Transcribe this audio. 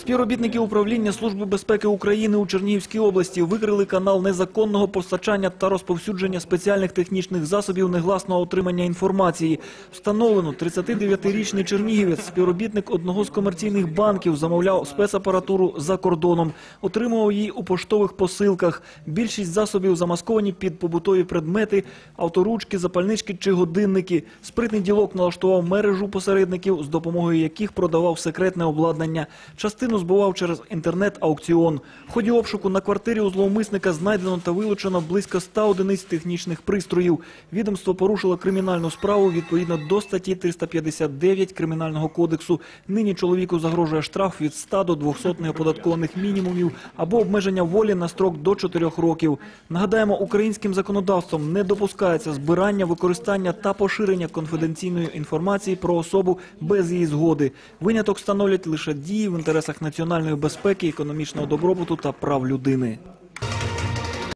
Співробітники управління Служби безпеки України у Чернігівській області викрили канал незаконного постачання та розповсюдження спеціальних технічних засобів негласного отримання інформації. Встановлено 39-річний чернігівець, співробітник одного з комерційних банків, замовляв спецапаратуру за кордоном, отримував її у поштових посилках. Більшість засобів замасковані під побутові предмети, авторучки, запальнички чи годинники. Спритний ділок налаштував мережу посередників, з допомогою яких продавав секретне обладнання. Частину збував через інтернет-аукціон. В ході обшуку на квартирі у зловмисника знайдено та вилучено близько 100 одиниць технічних пристроїв. Відомство порушило кримінальну справу відповідно до статті 359 Кримінального кодексу. Нині чоловіку загрожує штраф від 100 до 200 неоподаткованих мінімумів або обмеження волі на строк до 4 років. Нагадаємо, українським законодавством не допускається збирання, використання та поширення конфіденційної інформації про особу без її згоди. Виняток становлять лише дії в інтересах національної безпеки, економічного добробуту та прав людини.